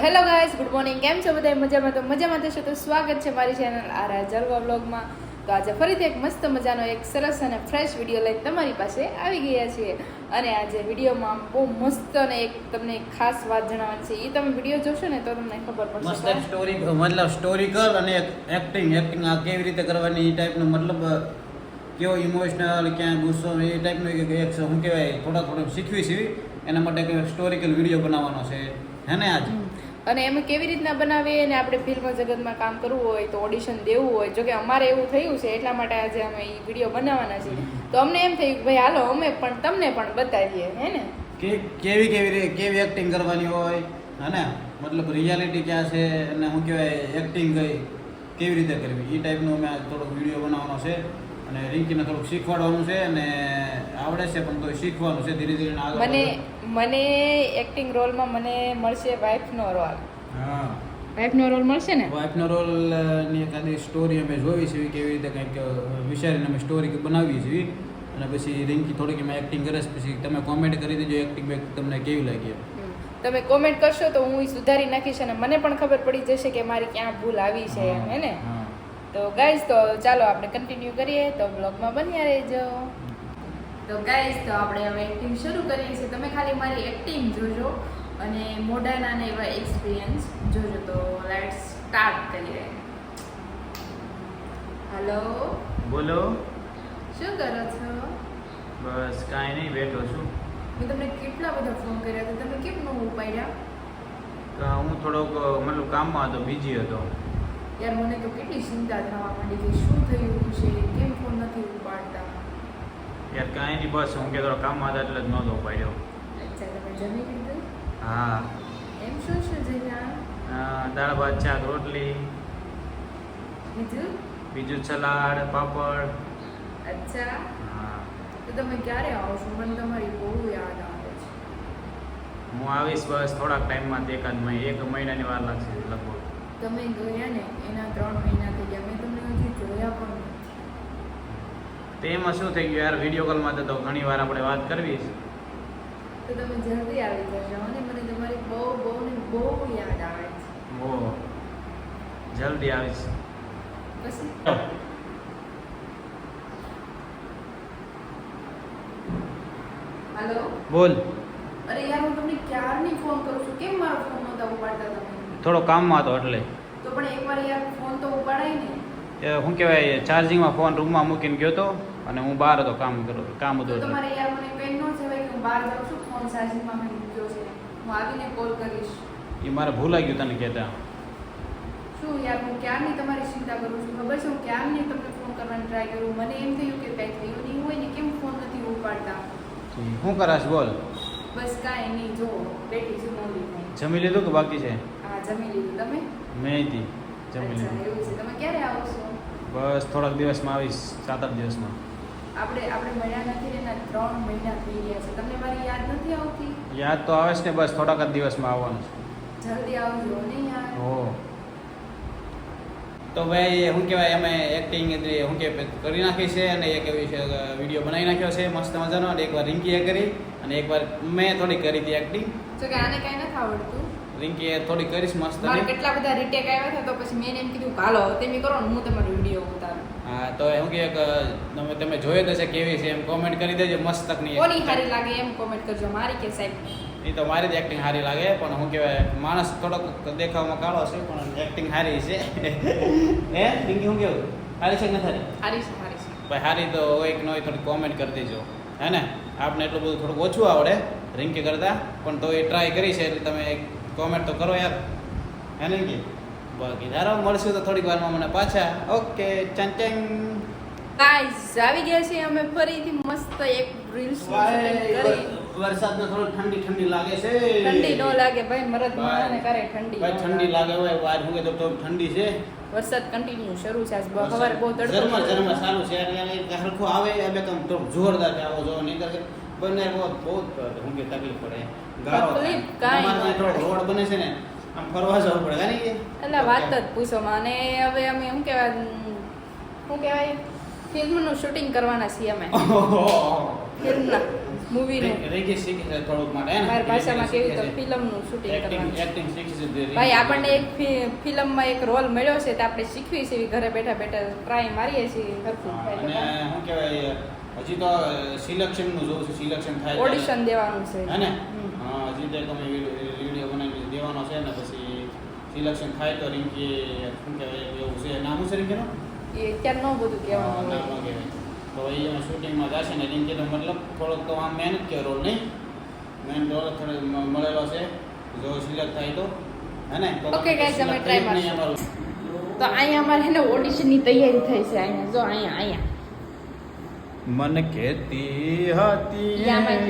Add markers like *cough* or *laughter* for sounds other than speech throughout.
Hello guys good morning. કેમ છો બધા મજામાં? તો મજામાં થશો તો સ્વાગત છે મારી ચેનલ આરા જલવા બ્લોગમાં તો આજે ફરીથી એક મસ્ત મજાનો, એક સરસ અને ફ્રેશ વીડિયો લઈને તમારી પાસે આવી ગયા છીએ. અને આજે વિડીયોમાં બહુ મસ્ત અને એક તમને ખાસ વાત જણાવવાની છે. એ તમે વીડિયો જોશો ને તો તમને ખબર પડશે. સ્ટોરી મતલબ સ્ટોરી અને એક્ટિંગ એક્ટિંગ આ કેવી રીતે કરવાની એ ટાઈપનું મતલબ કેવો ઇમોશનલ ક્યાં ગુસ્સો, એ ટાઈપનું એક શું કહેવાય થોડા થોડું શીખવી છે એના માટે સ્ટોરિકલ વીડિયો બનાવવાનો છે. હે ને આજ. અને એમાં કેવી રીતના બનાવીએ અને આપણે ફિલ્મ જગતમાં કામ કરવું હોય તો ઓડિશન દેવું હોય, જો કે અમારે એવું થયું છે, એટલા માટે આજે અમે એ વીડિયો બનાવવાના છીએ. તો અમને એમ થયું કે ભાઈ હાલો, અમે પણ તમને પણ બતાવીએ, હે ને? કે કેવી કેવી રીતે કેવી એક્ટિંગ કરવાની હોય, અને મતલબ રિયાલિટી ક્યાં છે, અને શું કહેવાય એક્ટિંગ કઈ, કેવી રીતે કરવી? એ ટાઈપનો અમે થોડોક વીડિયો બનાવવાનો છે. અને રિંકીને થોડુંક શીખવાડવાનું છે અને આવડે છે પણ કોઈ શીખવાનું છે ધીરે ધીરે આગળ મને મને એક્ટિંગ રોલમાં મને મળશે વાઇફનો રોલ હા. વાઇફનો રોલ મળશે ને? વાઇફનો રોલની એકાદી સ્ટોરી અમે જોઈ છે કેવી રીતે કંઈક વિચારીને અમે સ્ટોરી બનાવીએ છીએ. અને પછી રિંકી થોડીક એમાં એક્ટિંગ કરે પછી તમે કોમેન્ટ કરી દેજો એક્ટિંગ બેક તમને કેવી લાગી તમે કોમેન્ટ કરશો તો હું સુધારી નાખીશ અને મને પણ ખબર પડી જશે કે મારી ક્યાં ભૂલ આવી છે એમ હે ને. તો ગાઈઝ તો ચાલો આપણે કન્ટિન્યુ કરીએ. તો બ્લોગમાં બન્યા રહેજો. તો ગાઈઝ તો આપણે હવે એક્ટિંગ શરૂ કરીએ છીએ. તમે ખાલી મારી એક્ટિંગ જોજો અને મોઢાના ને એવા એક્સપિરિયન્સ જોજો. તો લેટ્સ સ્ટાર્ટ કરીએ. હલો બોલો. શું કરો છો? બસ કાંઈ નહીં બેઠો છું. મેં તમને કેટલા બધા ફોન કર્યા હતા. તમે કેમ ન ઉપાડ્યા? હું થોડોક મતલબ કામમાં હતો બીજી હતો. યાર મને તો કેટલી ચિંતા થવા માંડી કે શું થયું છે કેમ ફોન નથી ઉપાડતા? યાર કાંઈ નહીં બસ હું કે થોડો કામમાં હતા એટલે જ નહોતો પડ્યો અચ્છા તમે જમી લીધું? હા. એમ શું શું જમ્યા? દાળ ભાત શાક રોટલી. બીજું? બીજું સલાડ પાપડ. અચ્છા. હા. તો તમે ક્યારે આવશો મને તમારી બહુ યાદ આવે છે. હું આવીશ બસ થોડાક ટાઈમમાં મહિને એક મહિનાની વાર લાગશે લગભગ. તમે ગયા ને એના ત્રણ મહિના થઈ ગયા. મેં તમને હજી જોયા પણ તેમાં શું થઈ ગયું યાર? વીડિયો કોલમાં તો ઘણી વાર આપણે વાત કરવી છે. તો તમે જલ્દી આવી જશો. અને મને તમારી બહુ બહુ ને બહુ યાદ આવે છે. ઓ જલ્દી આવીશ. પછી? હાલો? બોલ. અરે યાર હું તમને ક્યારની ફોન કરું છું? કેમ મારો ફોન નહોતા ઉપાડતા તમે? થોડો કામમાં હતો એટલે. તો પણ એકવાર યાર ફોન તો ઉપાડાય ને. એ શું કહેવાય ચાર્જિંગમાં ફોન રૂમમાં મૂકીને ગયો હતો અને હું બહાર હતો કામ કરો કામ તો હતું તમારે યાર મને પેન નો છે કે હું બહાર જાઉં છું ફોન ચાર્જિંગમાં મેં મૂક્યો છે. હું આવીને કોલ કરીશ. એ મારે ભૂલાઈ ગયું તને કહેતા. શું યાર હું ક્યારની તમારી ચિંતા કરું છું? ખબર છે હું ક્યારની તમને ફોન કરવાની ટ્રાય કરું? મને એમ થયું કે કંઈક થયું નહીં હોય ને કેમ ફોન નથી ઉપાડતા? શું કરાશ બોલ. બસ કાંઈ નહીં જો બેઠી છું મોડી. જમી લીધું કે બાકી છે? જમી લીધું તમે? મેં હતી જમી લીધું. એવું છે. તમે ક્યારે આવશો બસ થોડાક દિવસમાં આવીશ સાત આઠ દિવસમાં. આપણે આપણે મળ્યા નથી એના ત્રણ મહિના થઈ ગયા છે. તમને મારી યાદ નથી આવતી? યાદ તો આવે છે ને બસ થોડાક જ દિવસમાં આવવાનું જલ્દી આવજો ને યાર. છે હો. તો ભાઈ શું કહેવાય અમે એક્ટિંગ શું કે કરી નાખી છે અને એક એવી વીડિયો બનાવી નાખ્યો છે મસ્ત મજાનો. અને એકવાર રિંકીએ કરી અને એકવાર મેં થોડી કરી હતી એક્ટિંગ તો કે આને કાંઈ નથી આવડતું? રિંકીએ થોડી કરીશ મસ્ત મારે કેટલા બધા રીટેક આવ્યા હતા તો પછી મેં એમ કીધું કાલો હાલો તમે કરો ને હું તમારો વીડિયો ઉતારું. હા તો શું કે એક, તમે તમે જોયો તો છે કેવી છે એમ કોમેન્ટ કરી દેજો મસ્ત તકની કોની સારી લાગે એમ કોમેન્ટ કરજો મારી કે સાહેબ? એ તો મારી જ એક્ટિંગ સારી લાગે પણ શું કહેવાય માણસ થોડોક દેખાવમાં કાળો છે પણ એક્ટિંગ સારી છે. *laughs* હે રિંકી શું કેવું? સારી છે કે નથી સારી સારી છે સારી છે. ભાઈ સારી તો હોય કે ન હોય થોડી કોમેન્ટ કરી દેજો. હે ને? આપને એટલું બધું થોડુંક ઓછું આવડે રિંકી કરતાં પણ તો એ ટ્રાય કરી છે એટલે તમે કોમેન્ટ તો કરો યાર. હે ને કે? બાકી ધારો મળશું તો થોડીક વારમાં મને પાછા. ઓકે ચંગ ચંગ. ગાઈસ આવી ગયા છીએ અમે ફરીથી મસ્ત એક રીલ્સ વરસાદનો થોડો ઠંડી ઠંડી લાગે છે. ઠંડી ન લાગે ભાઈ મરદ માણસને કરે ઠંડી ભાઈ ઠંડી લાગે. હોય વાર હું કે તો ઠંડી છે. વરસાદ કન્ટિન્યુ શરૂ છે આજ બ- બહુ તડકો ઝરમર. ઝરમર સારું છે. એટલે હરખું આવે એટલે તો જોરદાર છે. આવો જો નહીં બંને બહુ બહુ હું કે તકલીફ પડે. તકલીફ કાંઈ રોડ બને છે ને આમ ફરવા જવું પડે કાંઈ નહીં? એટલે વાત જ પૂછો અને હવે અમે શું કહેવાય શું કહેવાય? ફિલ્મનું શૂટિંગ કરવાના છીએ અમે. ફિલ્મના મૂવીનું. રેગી શીખી છે થોડુંક માટે મારી ભાષામાં કેવી તો ફિલ્મનું શૂટિંગ કરવાનું. છે. શીખી છે ભાઈ આપણને એક ફિલ્મમાં એક રોલ મળ્યો છે તો આપણે શીખવી છે ઘરે બેઠા બેઠા ટ્રાય મારીએ છીએ અને શું કહેવાય હજી તો સિલેક્શનનું જોવું છું સિલેક્શન થાય ઓડિશન દેવાનું છે. હે ને? હા હજી તો તમે વીડિયો બનાવી દેવાનો છે ને પછી સિલેક્શન થાય તો રિંકી શું કહેવાય એવું છે. નામ છે રિંકીનું એ અત્યારે ન બધું કહેવાનું નામ કહેવાય. તો એ શૂટિંગમાં જશે ને રિંકીનો મતલબ થોડોક તો આમ મહેનત કે રોલ નહીં? મેન રોલ થોડો મળેલો છે. જો સિલેક્ટ થાય તો. હે ને? ઓકે ગાઈઝ અમે ટ્રાય મારશું. અમારું. તો અહીંયા અમારે ને ઓડિશનની તૈયારી થઈ છે અહીંયા. જો અહીંયા અહીંયા. મન કેતી હતી એક થાય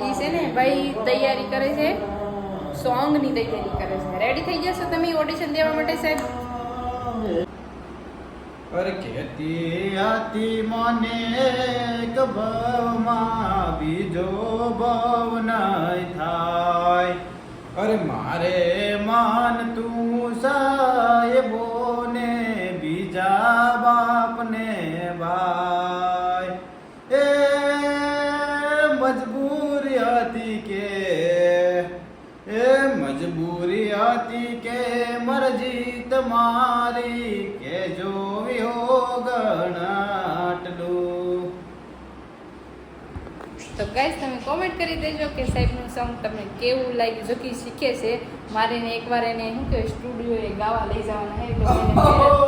ઈ છે ને ભાઈ તૈયારી કરે છે સોંગની તૈયારી કરે છે. રેડી થઈ જશો તમે ઓડિશન દેવા માટે સાહેબ? અરે કેતી હતી મને એક ભાવમાં બીજો ભાવ નહીં થાય. અરે મારે માન તું સાહેબોને કે એ મજબૂરી હતી કે મરજી તમારી કે જોવી હો ગણાટલું. તો ગાઈસ તમે કોમેન્ટ કરી દેજો કે સાહેબનું સોંગ તમને કેવું લાગ્યું? જો કે શીખે છે. મારે એકવાર એને શું કહેવાય સ્ટુડિયો એ ગાવા લઈ જવાના હે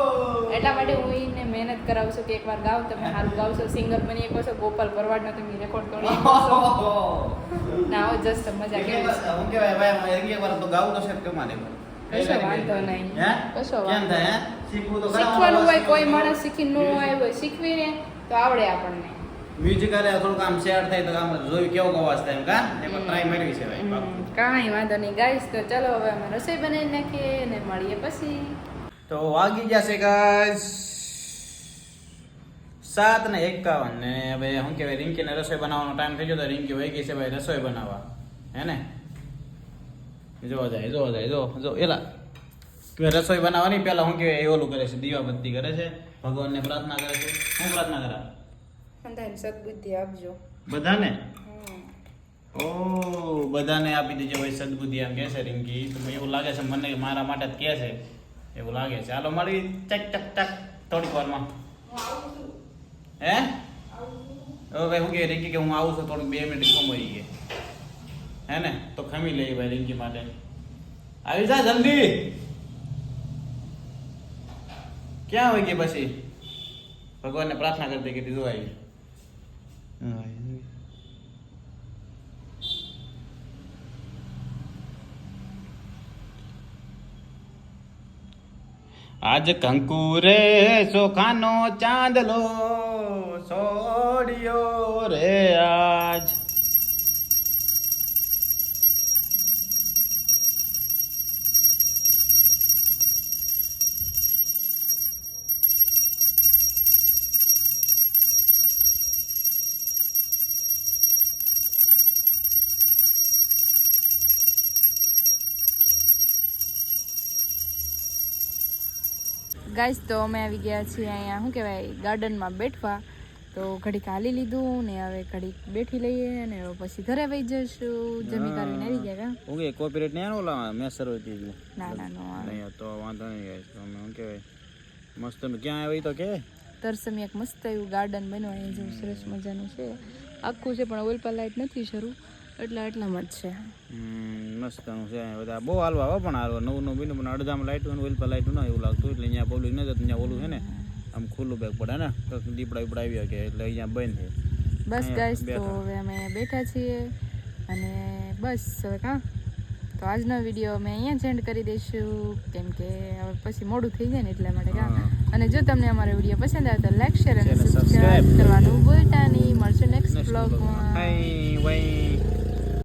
*laughs* એટલા માટે હું એને મહેનત કરાવું છું કે એકવાર ગાવ તમે સારું ગાવશો સિંગર બની એક વર્ષો ગોપાલ ભરવાડનો તમે રેકોર્ડ કરો *laughs* ના હો જસ્ટ મજા કેવી હું કહેવાય ભાઈ એકવાર તો ગાવું તો છે કશો વાંધો નહીં. કશો વાંધો ખરા શીખવાનું હોય કોઈ માણસ શીખી ન હોય શીખવીને તો આવડે આપણને. મ્યુઝિક અરે થોડુંક આમ શેર થાય તો આમ જોયું કેવો અવાજ થાય એમ કા? એકવાર ટ્રાય મારી છે ભાઈ. કાંઈ વાંધો નહીં ગાઈશ તો ચલો હવે અમે રસોઈ બનાવી નાખીએ ને મળીએ પછી. તો વાગી જશે ગાઈસ સાત ને એકાવન ને હવે શું કહેવાય રિંકીને રસોઈ બનાવવાનો ટાઈમ થઈ ગયો તો રિંકી વહી ગઈ છે ભાઈ રસોઈ બનાવવા. હે ને? જોવા જાય જોવા જાય જો જો એલા. કે રસોઈ બનાવવાની પહેલાં શું કહેવાય એ ઓલું કરે છે દીવાબત્તી કરે છે ભગવાનને પ્રાર્થના કરે છે. શું પ્રાર્થના કરા? બધાને સદબુદ્ધિ આપજો. બધાને? ઓ બધાને આપી દેજો ભાઈ સદબુદ્ધિ આમ કહે છે રિંકી. તો મને એવું લાગે છે મને મારા માટે જ કહે છે. એવું લાગે છે. ચાલો મળી. ચક ચક ચક. થોડીક વારમાં. હે? હવે ભાઈ હું કે રિંકી કે હું આવું છું, થોડુંક બે મિનિટ ખમોઈ ગઈ હે ને? તો ખમી લઈએ ભાઈ રિંકી માટે. આવી જા જલ્દી. ક્યાં હોય ગઈ પછી? ભગવાનને પ્રાર્થના કરતી કે દીધું આવી આજ કંકુરે સોખાનો ચાંદલો સોડિયો રે આજ. ગાઈસ તો અમે આવી ગયા છીએ અહીંયા શું કહેવાય ગાર્ડનમાં બેઠવા. તો ઘડીક હાલી લીધું ને હવે ઘડીક બેઠી લઈએ ને પછી ઘરે વહી જશું જમી કરીને આવી ગયા કા? ઓકે કોપીરાઇટ નહીં ઓલા મેસર હોય તે ના ના નો નહીં તો વાંધો નહીં તો તમે શું કહેવાય મસ્ત તમે ક્યાં આવી તો કે? તરસમી એક મસ્ત એવું ગાર્ડન બન્યું અહીંયા જેવું સરસ મજાનું છે. આખું છે પણ ઓઇલ પર લાઇટ નથી શરૂ. એટલા એટલામાં જ છે. હમ, મસ્તનું છે બધા બહુ હાલવા હો પણ હાલવા નવું નવું બીનું પણ અડધામાં લાઈટ હોય ઓઇલ પર લાઈટ ના એવું લાગતું એટલે અહીંયા પબ્લિક નથી અહીંયા ઓલું છે ને આમ ખુલ્લું બેગ પડે ને દીપડા દીપડા આવ્યા કે એટલે અહીંયા બંધ છે. બસ ગાઈસ તો હવે અમે બેઠા છીએ અને બસ હવે કાં? તો આજનો વીડિયો અમે અહીંયા જ એન્ડ કરી દઈશું કેમ કે હવે પછી મોડું થઈ જાય ને એટલા માટે કાં. અને જો તમને અમારો વીડિયો પસંદ આવે તો લાઈક શેર અને સબસ્ક્રાઇબ કરવાનું ભૂલતા નહીં. મળશું નેક્સ્ટ બ્લોગમાં.